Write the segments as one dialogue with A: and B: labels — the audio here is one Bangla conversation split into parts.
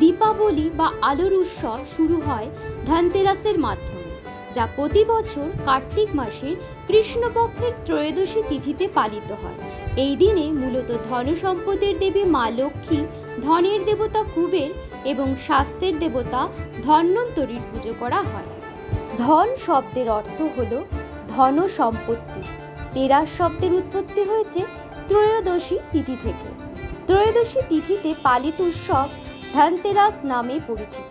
A: দীপাবলি বা আলোর উৎসব শুরু হয় ধনতেরাসের মাধ্যমে, যা প্রতি বছর কার্তিক মাসের কৃষ্ণপক্ষের ত্রয়োদশী তিথিতে পালিত হয়। এই দিনে মূলত ধন সম্পদের দেবী মা লক্ষ্মী ধনের দেবতা কুবের এবং স্বাস্থ্যের দেবতা ধন্বন্তরীর পুজো করা হয়। ধন শব্দের অর্থ হল ধন সম্পত্তি তেরাস শব্দের উৎপত্তি হয়েছে ত্রয়োদশী তিথি থেকে। ত্রয়োদশী তিথিতে পালিত উৎসব ধনতেরাস নামে পরিচিত।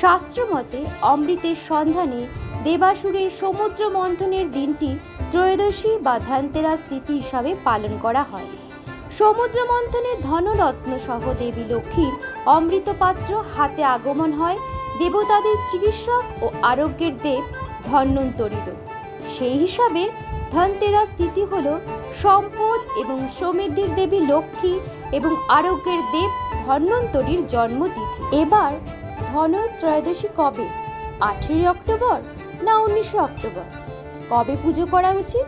A: শাস্ত্রমতে অমৃতের সন্ধানে দেবাসুরের সমুদ্র মন্থনের দিনটি ত্রয়োদশী বা ধনতেরাস তিথি হিসাবে পালন করা হয়। সমুদ্র মন্থনে ধনরত্ন সহ দেবী লক্ষ্মীর অমৃত পাত্র হাতে আগমন হয়, দেবতাদের চিকিৎসক ও আরোগ্যের দেব ধন্বন্তরীরও সেই হিসাবে ধনতেরাস তিথি হল সম্পদ এবং সমৃদ্ধির দেবী লক্ষ্মী এবং আরোগ্যের দেব ধন্বন্তরীর জন্মতিথি। এবার ধন ত্রয়োদশী কবে? আঠেরোই অক্টোবর না উনিশে অক্টোবর? কবে পুজো করা উচিত?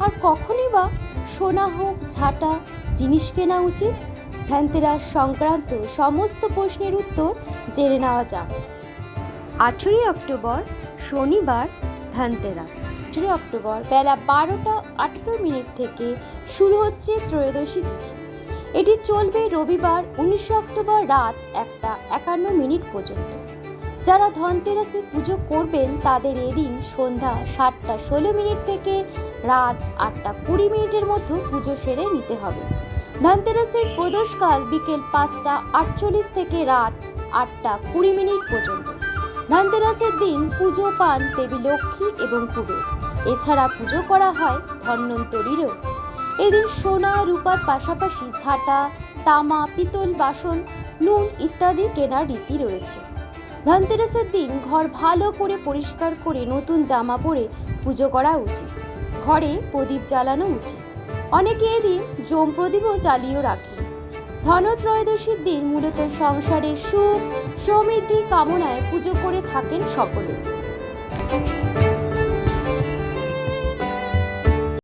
A: আর কখনই বা সোনা হোক ঝাঁটা জিনিস কেনা উচিত? ধনতেরাস সংক্রান্ত সমস্ত প্রশ্নের উত্তর জেনে নেওয়া যাক। আঠেরোই অক্টোবর শনিবার ধনতেরাস। আঠেরোই অক্টোবর বেলা বারোটা আঠেরো মিনিট থেকে শুরু হচ্ছে ত্রয়োদশী তিথি। এটি চলবে রবিবার, উনিশে অক্টোবর রাত একটা একান্ন মিনিট পর্যন্ত। যারা ধনতেরাসে পুজো করবেন, তাদের এদিন সন্ধ্যা সাতটা ষোলো মিনিট থেকে রাত আটটা কুড়ি মিনিটের মধ্যে পুজো সেরে নিতে হবে। ধনতেরাসের প্রদোষকাল বিকেল পাঁচটা আটচল্লিশ থেকে রাত আটটা কুড়ি মিনিট পর্যন্ত। ধনতেরাসের দিন পুজো পান দেবী লক্ষ্মী এবং কুবের এছাড়া পুজো করা হয় ধন্বন্তরীরও। এদিন সোনা, রূপার পাশাপাশি ঝাঁটা, তামা, পিতল বাসন, নুন ইত্যাদি কেনার রীতি রয়েছে। ধনতেরাসের দিন ঘর ভালো করে পরিষ্কার করে নতুন জামা পরে পুজো করা উচিত। ঘরে প্রদীপ জ্বালানো উচিত। অনেকে এদিন জম প্রদীপও জ্বালিয়েও রাখে। ধনত্রয়োদশীর দিন মূলত সংসারের সুখ সমৃদ্ধি কামনায় পুজো করে থাকেন সকলে।